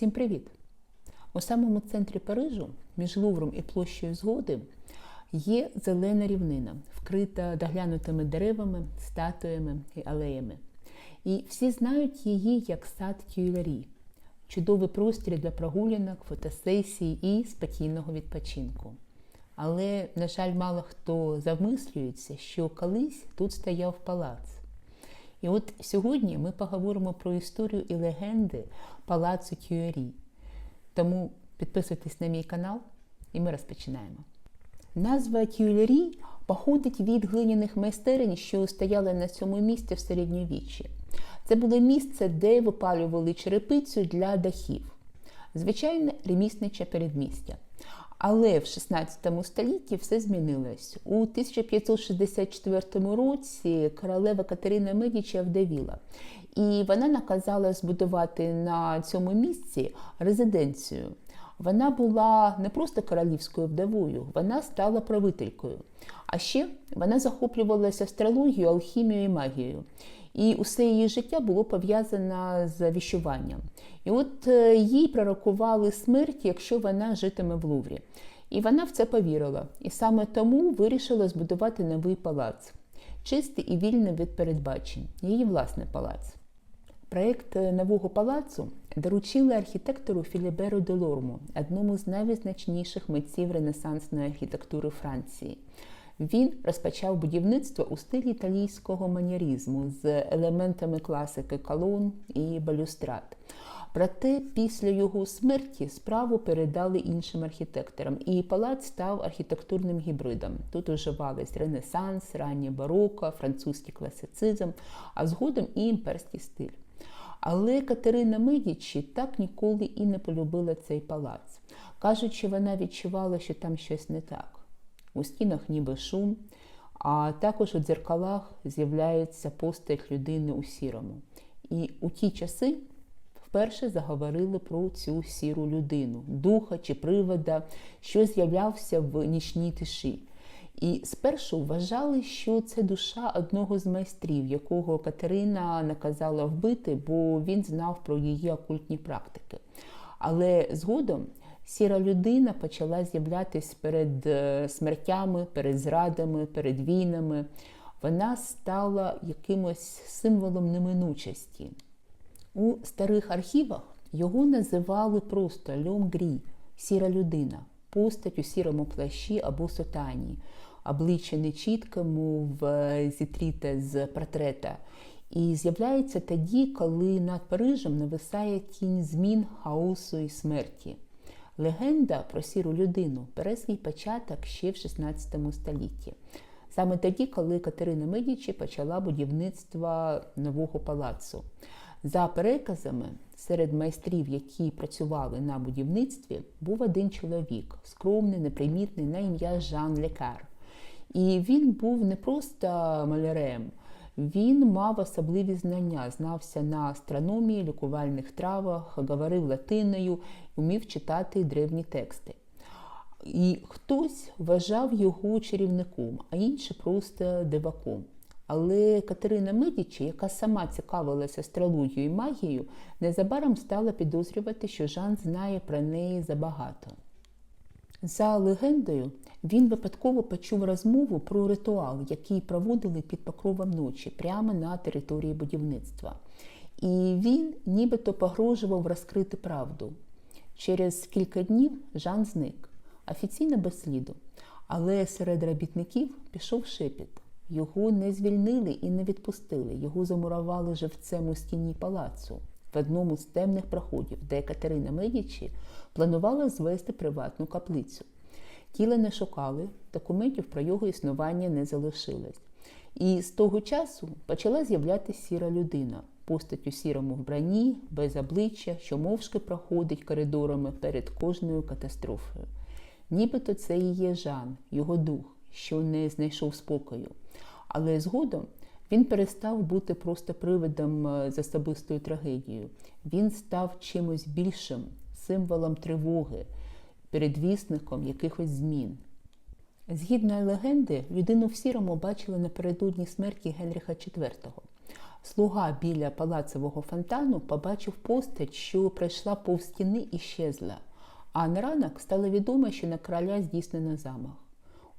Всім привіт! У самому центрі Парижу, між Лувром і площею Згоди, є зелена рівнина, вкрита доглянутими деревами, статуями і алеями. І всі знають її як сад Тюйлері – чудовий простір для прогулянок, фотосесій і спокійного відпочинку. Але, на жаль, мало хто замислюється, що колись тут стояв палац. І от сьогодні ми поговоримо про історію і легенди палацу Тюєрі. Тому підписуйтесь на мій канал і ми розпочинаємо. Назва Тюйлері походить від глиняних майстерень, що стояли на цьому місці в середньовіччі. Це було місце, де випалювали черепицю для дахів. Звичайне ремісниче передмістя. Але в 16 столітті все змінилось. У 1564 році королева Катерина Медічі вдавіла, і вона наказала збудувати на цьому місці резиденцію. Вона була не просто королівською вдовою, вона стала правителькою. А ще вона захоплювалася астрологією, алхімією і магією. І усе її життя було пов'язане з віщуванням. І от е, їй пророкували смерть, якщо вона житиме в Луврі. І вона в це повірила. І саме тому вирішила збудувати новий палац, чистий і вільний від передбачень, її власний палац. Проєкт нового палацу доручили архітектору Філіберу Делорму, одному з найвизначніших митців ренесансної архітектури Франції. Він розпочав будівництво у стилі італійського манерізму з елементами класики колон і балюстрат. Проте після його смерті справу передали іншим архітекторам, і палац став архітектурним гібридом. Тут уживались ренесанс, раннє бароко, французький класицизм, а згодом і імперський стиль. Але Катерина Медічі так ніколи і не полюбила цей палац. Кажучи, вона відчувала, що там щось не так. У стінах ніби шум, а також у дзеркалах з'являється постать людини у сірому. І у ті часи вперше заговорили про цю сіру людину, духа чи привода, що з'являвся в нічній тиші. І спершу вважали, що це душа одного з майстрів, якого Катерина наказала вбити, бо він знав про її окультні практики. Але згодом сіра людина почала з'являтися перед смертями, перед зрадами, перед війнами. Вона стала якимось символом неминучості. У старих архівах його називали просто Льом Грі, сіра людина, постать у сірому плащі або сотані, обличчя нечітке, мов зітріте з портрета. І з'являється тоді, коли над Парижем нависає тінь змін, хаосу і смерті. Легенда про сіру людину бере свій початок ще в 16 столітті. Саме тоді, коли Катерина Медічі почала будівництво нового палацу. За переказами, серед майстрів, які працювали на будівництві, був один чоловік, скромний, непримітний на ім'я Жан Лекар. І він був не просто малярем, він мав особливі знання, знався на астрономії, лікувальних травах, говорив латиною, вмів читати древні тексти. І хтось вважав його чарівником, а інший просто диваком. Але Катерина Медічі, яка сама цікавилася астрологією і магією, незабаром стала підозрювати, що Жан знає про неї забагато. За легендою, він випадково почув розмову про ритуал, який проводили під покровом ночі прямо на території будівництва. І він нібито погрожував розкрити правду. Через кілька днів Жан зник, офіційно без сліду. Але серед робітників пішов шепіт. Його не звільнили і не відпустили. Його замурували живцем у стіні палацу в одному з темних проходів, де Катерина Медічі планувала звести приватну каплицю. Тіла не шукали, документів про його існування не залишилось. І з того часу почала з'являтися сіра людина, постать у сірому вбранні, без обличчя, що мовчки проходить коридорами перед кожною катастрофою. Нібито це і є Жан, його дух, що не знайшов спокою. Але згодом він перестав бути просто привидом з особистою трагедією. Він став чимось більшим, символом тривоги, передвісником якихось змін. Згідно легенди, людину в сірому бачили напередодні смерті Генріха IV. Слуга біля палацевого фонтану побачив постать, що пройшла повз стіни і щезла. А на ранок стало відомо, що на короля здійснено замах.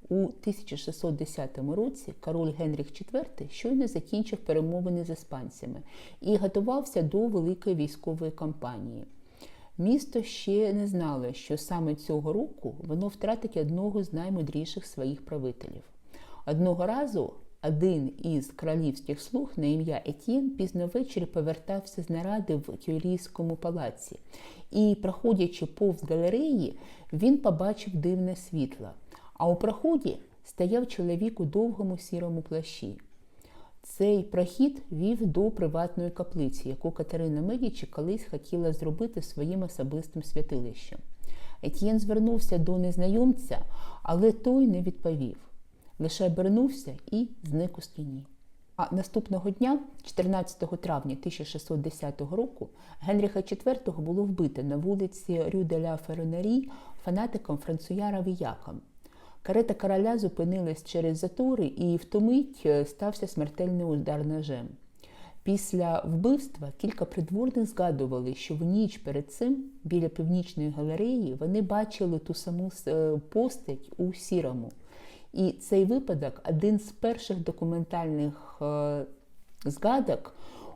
У 1610 році король Генріх IV щойно закінчив перемовини з іспанцями і готувався до великої військової кампанії. Місто ще не знало, що саме цього року воно втратить одного з наймудріших своїх правителів. Одного разу один із королівських слуг на ім'я Етьєн пізно ввечері повертався з наради в Тюрійському палаці, і, проходячи повз галереї, він побачив дивне світло. А у проході стояв чоловік у довгому сірому плащі. Цей прохід вів до приватної каплиці, яку Катерина Медічі колись хотіла зробити своїм особистим святилищем. Етьєн звернувся до незнайомця, але той не відповів. Лише обернувся і зник у стіні. А наступного дня, 14 травня 1610 року, Генріха IV було вбито на вулиці Рю де ля Ференарі фанатиком Француяра Віяком. Карета короля зупинилась через затори, і в ту мить стався смертельний удар ножем. Після вбивства кілька придворних згадували, що в ніч перед цим біля північної галереї вони бачили ту саму постать у сірому. І цей випадок один з перших документальних е, згадок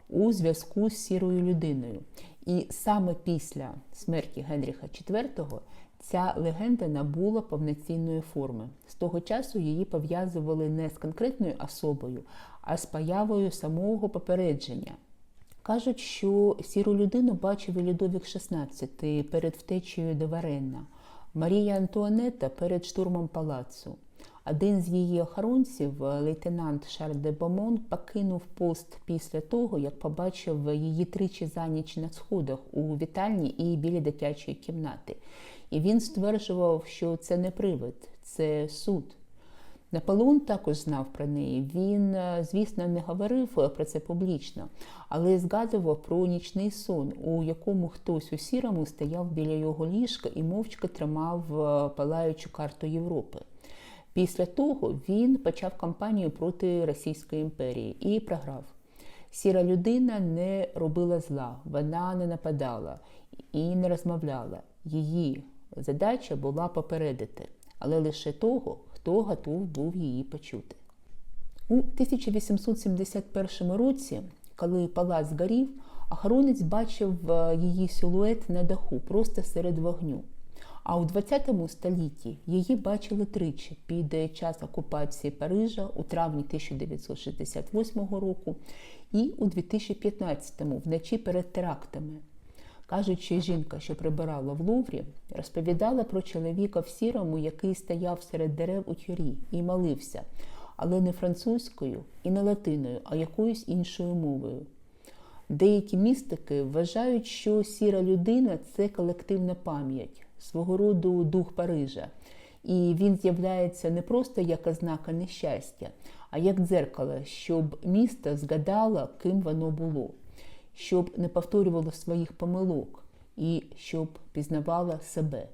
у зв'язку з сірою людиною. І саме після смерті Генріха IV ця легенда набула повноцінної форми. З того часу її пов'язували не з конкретною особою, а з появою самого попередження. Кажуть, що сіру людину бачив і Людовік XVI перед втечею до Варенна, Марія Антуанетта перед штурмом палацу. Один з її охоронців, лейтенант Шарль де Бомон, покинув пост після того, як побачив її тричі за ніч на сходах у вітальні і біля дитячої кімнати. І він стверджував, що це не привид, це суд. Наполеон також знав про неї. Він, звісно, не говорив про це публічно, але згадував про нічний сон, у якому хтось у сірому стояв біля його ліжка і мовчки тримав палаючу карту Європи. Після того він почав кампанію проти Російської імперії і програв. Сіра людина не робила зла, вона не нападала і не розмовляла. Її задача була попередити, але лише того, хто готов був її почути. У 1871 році, коли палац згорів, охоронець бачив її силует на даху просто серед вогню. А у 20 столітті її бачили тричі під час окупації Парижа у травні 1968 року і у 2015-му вночі перед терактами. Кажуть, що жінка, що прибирала в Луврі, розповідала про чоловіка в сірому, який стояв серед дерев у тюрі і молився, але не французькою і не латиною, а якоюсь іншою мовою. Деякі містики вважають, що сіра людина це колективна пам'ять свого роду дух Парижа. І він з'являється не просто як ознака нещастя, а як дзеркало, щоб місто згадало, ким воно було, щоб не повторювало своїх помилок і щоб пізнавало себе.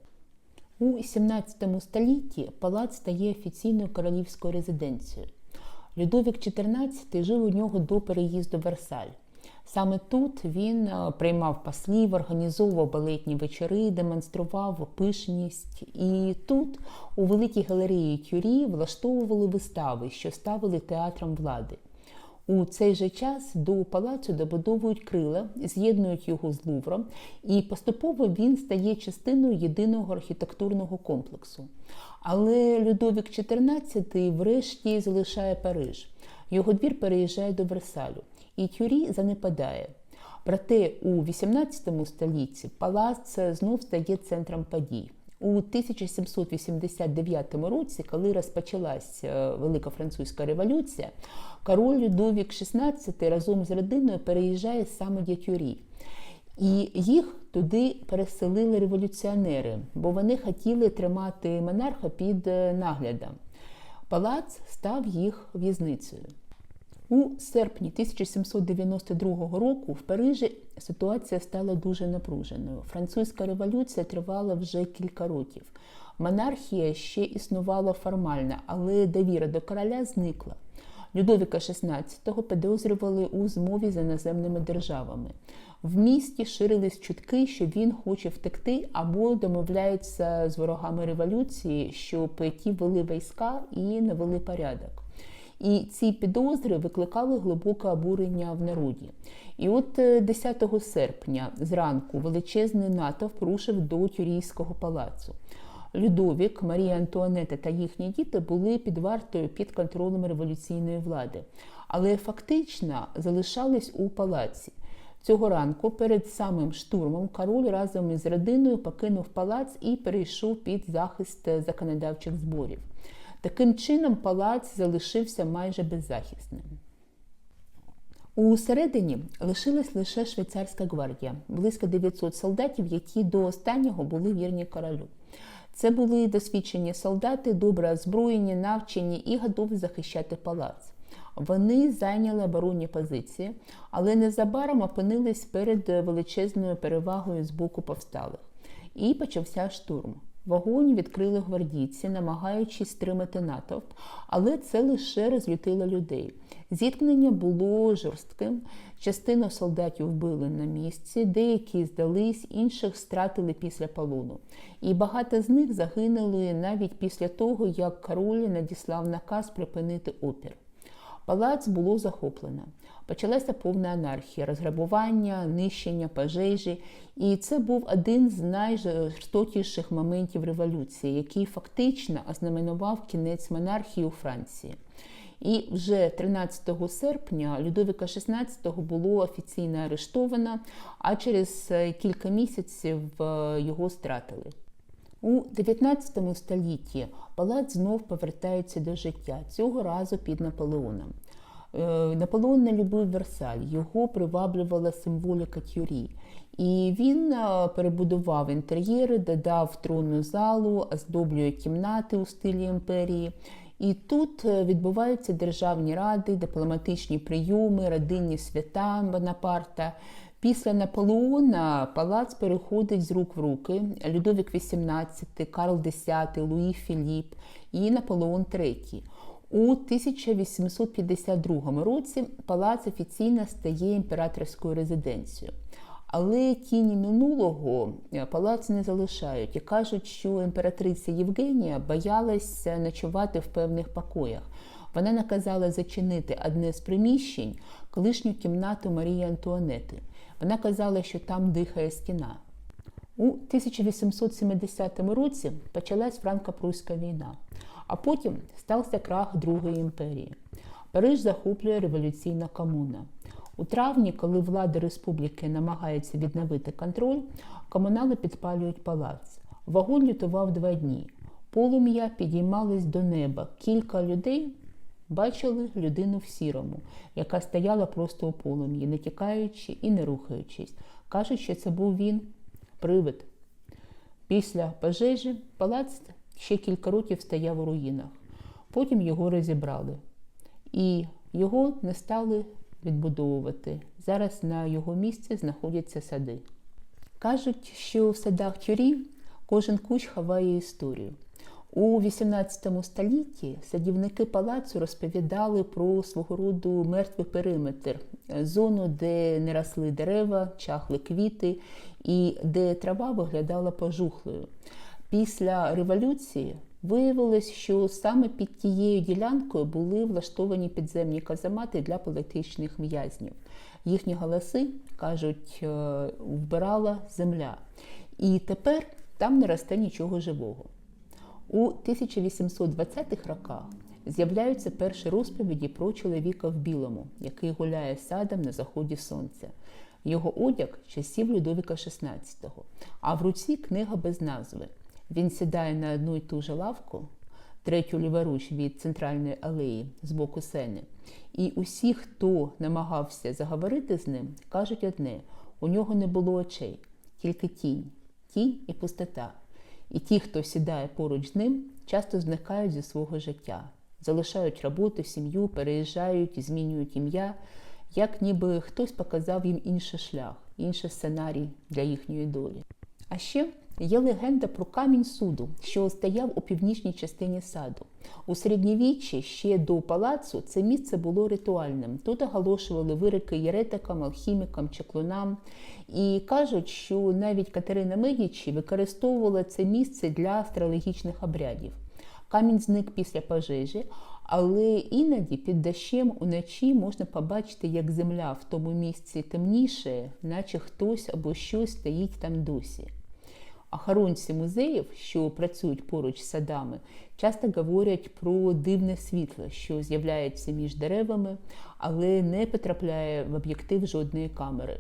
У 17 столітті палац стає офіційною королівською резиденцією. Людовік XIV жив у нього до переїзду в Версаль. Саме тут він е, приймав послів, організовував балетні вечори, демонстрував пишність. І тут, у великій галереї тюрі, влаштовували вистави, що ставили театром влади. У цей же час до палацу добудовують крила, з'єднують його з Лувром, і поступово він стає частиною єдиного архітектурного комплексу. Але Людовік XIV врешті залишає Париж. Його двір переїжджає до Версалю і тюрі занепадає. Проте у 18 столітті палац знов стає центром подій. У 1789 році, коли розпочалась е, Велика Французька революція, король Людовік XVI разом з родиною переїжджає саме до Тюрі. І їх туди переселили революціонери, бо вони хотіли тримати монарха під е, наглядом. Палац став їх в'язницею. У серпні 1792 року в Парижі ситуація стала дуже напруженою. Французька революція тривала вже кілька років. Монархія ще існувала формально, але довіра до короля зникла. Людовіка XVI підозрювали у змові з іноземними державами. В місті ширились чутки, що він хоче втекти або домовляється з ворогами революції, щоб ті вели війська і навели порядок. І ці підозри викликали глибоке обурення в народі. І от 10 серпня зранку величезний натовп рушив до Тюрійського палацу. Людовік, Марія Антуанета та їхні діти були під вартою під контролем революційної влади, але фактично залишались у палаці. Цього ранку перед самим штурмом король разом із родиною покинув палац і перейшов під захист законодавчих зборів. Таким чином, палац залишився майже беззахисним. У середині лишилась лише швейцарська гвардія, близько 900 солдатів, які до останнього були вірні королю. Це були досвідчені солдати, добре озброєні, навчені і готові захищати палац. Вони зайняли оборонні позиції, але незабаром опинились перед величезною перевагою з боку повсталих. І почався штурм. Вогонь відкрили гвардійці, намагаючись стримати натовп, але це лише розлютило людей. Зіткнення було жорстким. Частину солдатів вбили на місці, деякі здались, інших стратили після полону. І багато з них загинули навіть після того, як король надіслав наказ припинити опір. Палац було захоплено. Почалася повна анархія, розграбування, нищення, пожежі. І це був один з найжорстокіших моментів революції, який фактично ознаменував кінець монархії у Франції. І вже 13 серпня Людовіка XVI було офіційно арештовано, а через кілька місяців його стратили. У 19 столітті палац знов повертається до життя, цього разу під Наполеоном. Наполеон не любив Версаль, його приваблювала символіка тюрі. І він перебудував інтер'єри, додав тронну залу, оздоблює кімнати у стилі імперії. І тут відбуваються державні ради, дипломатичні прийоми, родинні свята Бонапарта. Після Наполеона палац переходить з рук в руки. Людовік XVIII, Карл X, Луї Філіп і Наполеон III. У 1852 році палац офіційно стає імператорською резиденцією. Але тіні минулого палац не залишають і кажуть, що імператриця Євгенія боялася ночувати в певних покоях. Вона наказала зачинити одне з приміщень колишню кімнату Марії Антуанети. Вона казала, що там дихає стіна. У 1870 році почалась франко-пруська війна, а потім стався крах Другої імперії. Париж захоплює революційна комуна. У травні, коли влада республіки намагається відновити контроль, комунали підпалюють палац. Вогонь лютував два дні. Полум'я підіймались до неба. Кілька людей бачили людину в сірому, яка стояла просто у полум'ї, не тікаючи і не рухаючись. Кажуть, що це був він, привид. Після пожежі палац ще кілька років стояв у руїнах. Потім його розібрали. І його не стали відбудовувати. Зараз на його місці знаходяться сади. Кажуть, що в садах тюрі кожен кущ ховає історію. У XVIII столітті садівники палацу розповідали про свого роду мертвий периметр, зону, де не росли дерева, чахли квіти і де трава виглядала пожухлою. Після революції виявилось, що саме під тією ділянкою були влаштовані підземні казамати для політичних в'язнів. Їхні голоси, кажуть, вбирала земля. І тепер там не росте нічого живого. У 1820-х роках з'являються перші розповіді про чоловіка в білому, який гуляє садом на заході сонця. Його одяг часів Людовіка XVI, а в руці книга без назви. Він сідає на одну й ту же лавку, третю ліворуч від центральної алеї з боку сени. І усі, хто намагався заговорити з ним, кажуть одне: у нього не було очей, тільки тінь, тінь і пустота. І ті, хто сідає поруч з ним, часто зникають зі свого життя, залишають роботу, сім'ю, переїжджають, і змінюють ім'я, як ніби хтось показав їм інший шлях, інший сценарій для їхньої долі. А ще Є легенда про камінь суду, що стояв у північній частині саду. У середньовіччі ще до палацу це місце було ритуальним. Тут оголошували вирики єретикам, алхімікам, чаклунам. І кажуть, що навіть Катерина Медічі використовувала це місце для астрологічних обрядів. Камінь зник після пожежі, але іноді під дощем уночі можна побачити, як земля в тому місці темніше, наче хтось або щось стоїть там досі. Охоронці музеїв, що працюють поруч з садами, часто говорять про дивне світло, що з'являється між деревами, але не потрапляє в об'єктив жодної камери.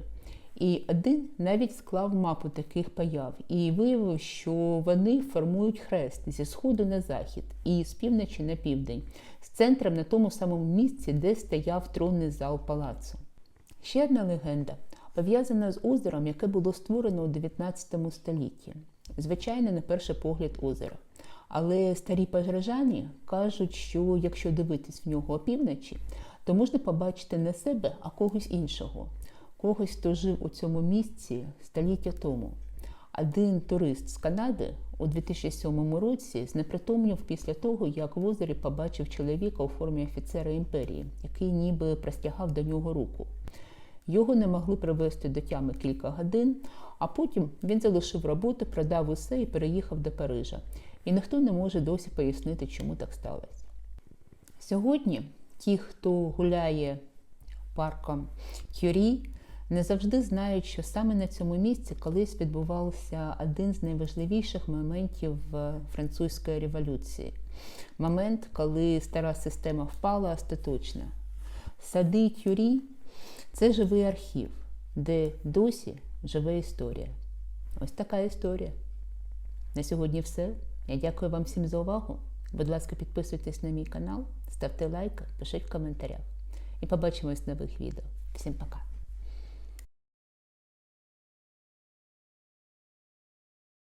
І один навіть склав мапу таких появ і виявив, що вони формують хрест зі сходу на захід і з півночі на південь, з центром на тому самому місці, де стояв тронний зал палацу. Ще одна легенда пов'язана з озером, яке було створено у 19 столітті. Звичайно, на перший погляд озеро. Але старі пожежані кажуть, що якщо дивитись в нього опівночі, то можна побачити не себе, а когось іншого, когось, хто жив у цьому місці століття тому. Один турист з Канади у 2007 році знепритомнів після того, як в озері побачив чоловіка у формі офіцера імперії, який ніби простягав до нього руку. Його не могли привезти до тями кілька годин, а потім він залишив роботу, продав усе і переїхав до Парижа. І ніхто не може досі пояснити, чому так сталося. Сьогодні ті, хто гуляє парком Кюрі, не завжди знають, що саме на цьому місці колись відбувався один з найважливіших моментів французької революції. Момент, коли стара система впала остаточно. Сади Тюрі це живий архів, де досі живе історія. Ось така історія. На сьогодні все. Я дякую вам всім за увагу. Будь ласка, підписуйтесь на мій канал, ставте лайк, пишіть в коментарях. І побачимось в нових відео. Всім пока!